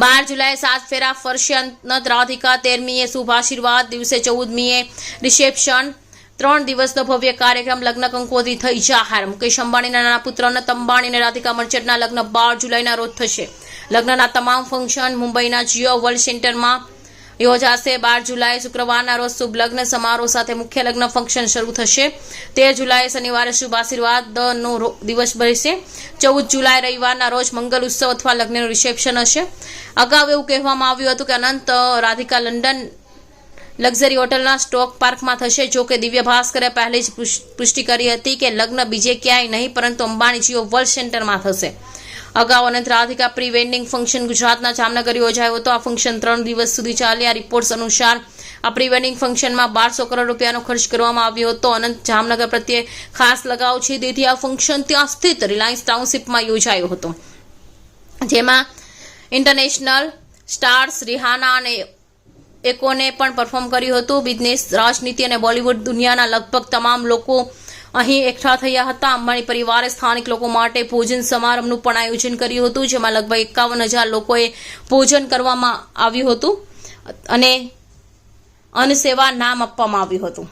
બાર જુલાઈ સાત ફેરા ફરશે અનંત રાધિકા તેરમીએ શુભ આશીર્વાદ. દિવસે ચૌદમીએ રિસેપ્શન. ત્રણ દિવસનો ભવ્ય કાર્યક્રમ લગ્ન કંકોત્રી થઈ જાહેર. મુકેશ અંબાણીના નાના પુત્ર અનંત અંબાણી અને રાધિકા મર્ચન્ટના લગ્ન બાર જુલાઈના રોજ થશે. લગ્નના તમામ ફંક્શન મુંબઈના જીઓ વર્લ્ડ સેન્ટરમાં યોજાશે બાર જુલાઈ શુક્રવારના રોજ શુભ લગ્ન સમારોહ સાથે મુખ્ય લગ્ન ફંક્શન શરૂ થશે. તેર જુલાઈ શનિવારે શુભ આશીર્વાદનો દિવસ રહેશે ચૌદ જુલાઈ રવિવારના રોજ મંગલ ઉત્સવ અથવા લગ્નનું રિસેપ્શન હશે. અગાઉ એવું કહેવામાં આવ્યું હતું કે અનંત રાધિકા લંડન લક્ઝરી હોટલના સ્ટોક પાર્કમાં થશે. જો કે દિવ્ય ભાસ્કરે પહેલી જ પુષ- પુષ્ટિ કરી હતી કે લગ્ન બીજે ક્યાંય નહીં, પરંતુ અંબાણી જીઓ વર્લ્ડ સેન્ટરમાં થશે. અગાઉ Anant Radhika pre wedding function ગુજરાતના જામનગર યોજાયો હતો. આ ફંક્શન ત્રણ દિવસ સુધી ચાલ્યા. રિપોર્ટ્સ અનુસાર આ પ્રી વેડિંગ ફંક્શનમાં બારસો કરોડ રૂપિયાનો ખર્ચ કરવામાં આવ્યો હતો. અનંત જામનગર પ્રત્યે ખાસ લગાવ છે. તેથી આ ફંક્શન ત્યાં સ્થિત રિલાયન્સ ટાઉનશીપમાં યોજાયો હતો. જેમાં ઇન્ટરનેશનલ સ્ટાર્સ રિહાના અને એકોને પણ પરફોર્મ કર્યું હતું. બિઝનેસ, રાજનીતિ અને બોલિવૂડ દુનિયાના લગભગ તમામ લોકો અહીં એકઠા થયા હતા. અંબાણી પરિવારે સ્થાનિક લોકો માટે ભોજન સમારંભનું પણ આયોજન કર્યું હતું, જેમાં લગભગ એકાવન હજાર લોકોએ ભોજન કરવામાં આવ્યું હતું અને અન્ન નામ આપવામાં આવ્યું હતું.